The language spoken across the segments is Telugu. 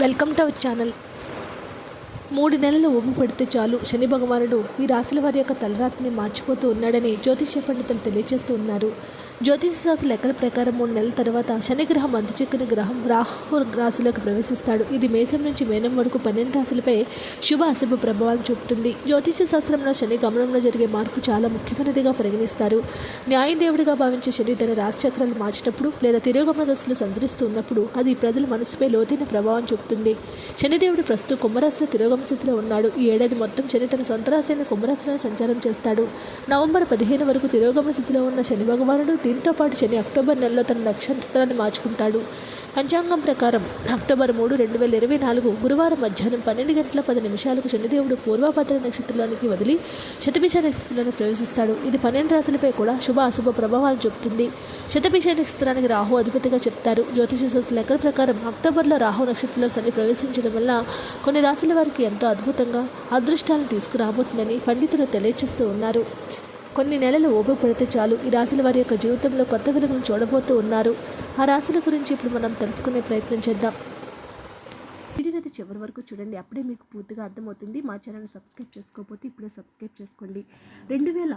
Welcome to our channel. మూడు నెలలు ఊపు పెడితే చాలు. శని భగవానుడు ఈ రాశుల వారి యొక్క తలరాత్రిని మార్చిపోతూ ఉన్నాడని జ్యోతిష్య పండితులు తెలియజేస్తూ ఉన్నారు. జ్యోతిష శాస్త్ర లెక్కల ప్రకారం మూడు నెలల తర్వాత శనిగ్రహం గ్రహం గ్రహం రాహు రాశిలోకి ప్రవేశిస్తాడు. ఇది మేషం నుంచి మేనం వరకు పన్నెండు రాశులపై శుభ అశుభ ప్రభావం చూపుతుంది. జ్యోతిష శాస్త్రంలో శని గమనంలో జరిగే మార్పు చాలా ముఖ్యమైనదిగా పరిగణిస్తారు. న్యాయదేవుడిగా భావించే శని తన రాశిచక్రాలు మార్చినప్పుడు లేదా తిరోగమన దశలు సంచరిస్తూ ఉన్నప్పుడు అది ప్రజల మనసుపై లోతైన ప్రభావం చూపుతుంది. శనిదేవుడు ప్రస్తుతం కుంభరాశిలో తిరోగమ స్థితిలో ఉన్నాడు. ఈ ఏడాది మొత్తం శని తన సొంత రాశి అయిన కుంభరాశిలో సంచారం చేస్తాడు. నవంబర్ పదిహేను వరకు తిరోగమన స్థితిలో ఉన్న శని భగవానుడు దీంతో పాటు శని అక్టోబర్ నెలలో తన నక్షత్రాన్ని మార్చుకుంటాడు. పంచాంగం ప్రకారం అక్టోబర్ మూడు రెండు వేల ఇరవై నాలుగు గురువారం మధ్యాహ్నం పన్నెండు గంటల పది నిమిషాలకు శనిదేవుడు పూర్వభద్ర నక్షత్రంలోనికి వదిలి శతభిష నక్షత్రానికి ప్రవేశిస్తాడు. ఇది పన్నెండు రాశులపై కూడా శుభ అశుభ ప్రభావాలు చూపుతుంది. శతభిష నక్షత్రానికి రాహు అధిపతిగా చెప్తారు. జ్యోతిష లెక్కల ప్రకారం అక్టోబర్లో రాహు నక్షత్రంలో శని ప్రవేశించడం వల్ల కొన్ని రాశుల వారికి ఎంతో అద్భుతంగా అదృష్టాలను తీసుకురాబోతుందని పండితులు తెలియజేస్తూ ఉన్నారు. కొన్ని నెలలు ఓపిక పడితే చాలు. ఈ రాశుల వారి యొక్క జీవితంలో కొత్త వెలుగును చూడబోతూ ఉన్నారు. ఆ రాశుల గురించి ఇప్పుడు మనం తెలుసుకునే ప్రయత్నం చేద్దాం. వీడియోని చివరి వరకు చూడండి. అప్పుడే మీకు పూర్తిగా అర్థమవుతుంది. మా ఛానల్ సబ్స్క్రైబ్ చేసుకోకపోతే ఇప్పుడే సబ్స్క్రైబ్ చేసుకోండి. రెండు వేల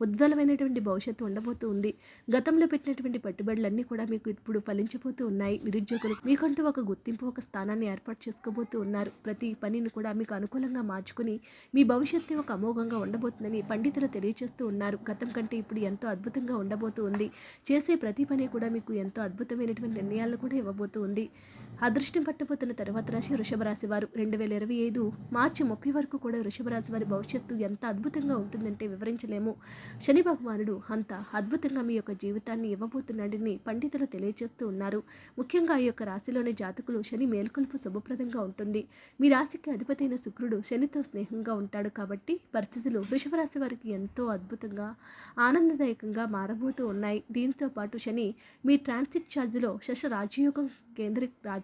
ఉజ్వలమైనటువంటి భవిష్యత్తు ఉండబోతూ ఉంది. గతంలో పెట్టినటువంటి పెట్టుబడులన్నీ కూడా మీకు ఇప్పుడు ఫలించబోతూ ఉన్నాయి. నిరుద్యోగులు మీకంటూ ఒక గుర్తింపు ఒక స్థానాన్ని ఏర్పాటు చేసుకోబోతూ ఉన్నారు. ప్రతి పనిని కూడా మీకు అనుకూలంగా మార్చుకుని మీ భవిష్యత్తు ఒక అమోఘంగా ఉండబోతుందని పండితులు తెలియజేస్తూ ఉన్నారు. గతం కంటే ఇప్పుడు ఎంతో అద్భుతంగా ఉండబోతూ ఉంది. చేసే ప్రతి పని కూడా మీకు ఎంతో అద్భుతమైనటువంటి నిర్ణయాలను కూడా ఇవ్వబోతూ ఉంది. అదృష్టం పట్టబోతున్న తర్వాత రాశి వృషభ రాశి వారు. రెండు వేల ఇరవై ఐదు మార్చి ముప్పై వరకు కూడా వృషభ రాశి వారి భవిష్యత్తు ఎంత అద్భుతంగా ఉంటుందంటే వివరించలేము. శని భగవానుడు అంత అద్భుతంగా మీ యొక్క జీవితాన్ని ఇవ్వబోతున్నాడని పండితులు తెలియజేస్తూ ఉన్నారు. ముఖ్యంగా ఈ యొక్క రాశిలోని జాతకులు శని మేల్కొల్పు శుభప్రదంగా ఉంటుంది. మీ రాశికి అధిపతైన శుక్రుడు శనితో స్నేహంగా ఉంటాడు కాబట్టి పరిస్థితులు వృషభ రాశి వారికి ఎంతో అద్భుతంగా ఆనందదాయకంగా మారబోతూ ఉన్నాయి. దీంతో పాటు శని మీ ట్రాన్సిట్ ఛార్జ్లో శశ రాజయోగం కేంద్ర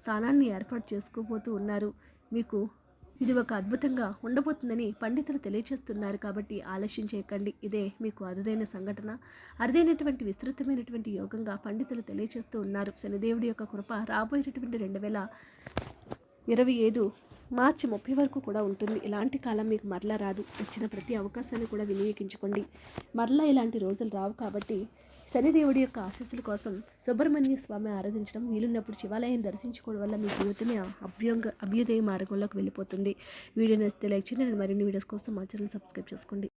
స్థానాన్ని ఏర్పాటు చేసుకోబోతూ ఉన్నారు. మీకు ఇది ఒక అద్భుతంగా ఉండబోతుందని పండితులు తెలియచేస్తున్నారు కాబట్టి ఆలస్యం చేయకండి. ఇదే మీకు అరుదైన సంఘటన అరుదైనటువంటి విస్తృతమైనటువంటి యోగంగా పండితులు తెలియచేస్తూ ఉన్నారు. శనిదేవుడి యొక్క కృప రాబోయేటటువంటి రెండు వేల ఇరవై ఐదు మార్చి ముప్పై వరకు కూడా ఉంటుంది. ఇలాంటి కాలం మీకు మరలా రాదు. వచ్చిన ప్రతి అవకాశాన్ని కూడా వినియోగించుకోండి. మరలా ఇలాంటి రోజులు రావు కాబట్టి శనిదేవుడి యొక్క ఆశీస్సుల కోసం సుబ్రహ్మణ్య స్వామి ఆరాధించడం వీలున్నప్పుడు శివాలయం దర్శించుకోవడం వల్ల మీ జీవితమే అభ్యంగ అభ్యుదయ మార్గంలోకి వెళ్ళిపోతుంది. వీడియో నచ్చితే లైక్ చేయండి. మరిన్ని వీడియోస్ కోసం మా ఛానల్ సబ్స్క్రైబ్ చేసుకోండి.